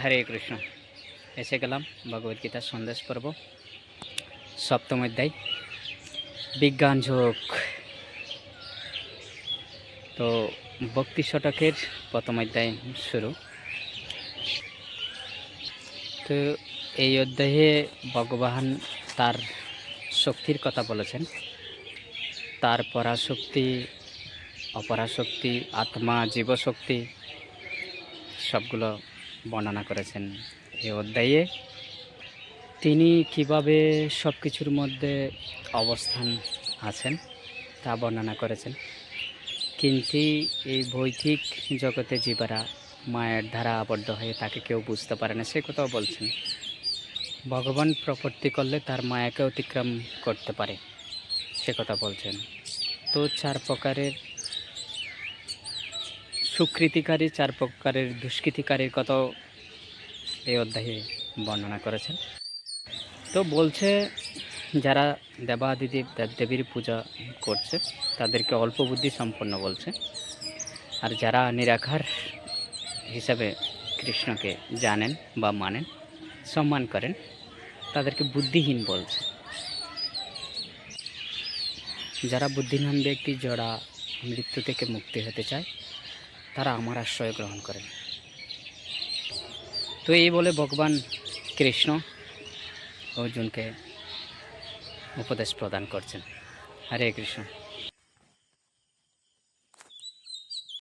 হরে কৃষ্ণ। এসে গেলাম ভগবদ্গীতার সন্দেশ পর্ব, সপ্তম অধ্যায়, বিজ্ঞান যোগ তো ভক্তি শতকের প্রথম অধ্যায় শুরু। তো এই অধ্যায়ে ভগবান তার শক্তির কথা বলেছেন। তার পরাশক্তি, অপরাশক্তি, আত্মা, জীবশক্তি, সবগুলো বর্ণনা করেছেন। এই অধ্যায়ে তিনি কীভাবে সব কিছুর মধ্যে অবস্থান আছেন তা বর্ণনা করেছেন। কিন্তু এই ভৌতিক জগতে জীবারা মায়ের ধারা আবদ্ধ হয়ে তাকে কেউ বুঝতে পারে না, সে কথাও বলছেন। ভগবান প্রপত্তি করলে তার মায়াকে অতিক্রম করতে পারে, সে কথা বলছেন। তো চার প্রকারের সুকৃতিকারী চার প্রকারের দুষ্কৃতিকারীর কথাও এই অধ্যায়ে বর্ণনা করেছেন। তো বলছে, যারা দেবাদিদেব দেবদেবীর পূজা করছে, তাদেরকে অল্প বুদ্ধি সম্পন্ন বলছে। আর যারা নিরাকার হিসাবে কৃষ্ণকে জানেন বা মানেন, সম্মান করেন, তাদেরকে বুদ্ধিহীন বলছে। যারা বুদ্ধিমান ব্যক্তি, যারা মৃত্যু থেকে মুক্তি হতে চায় তারা আমার আশ্রয় গ্রহণ করেন। তো এই বলে ভগবান কৃষ্ণ অর্জুনকে উপদেশ প্রদান করছেন। হরে কৃষ্ণ।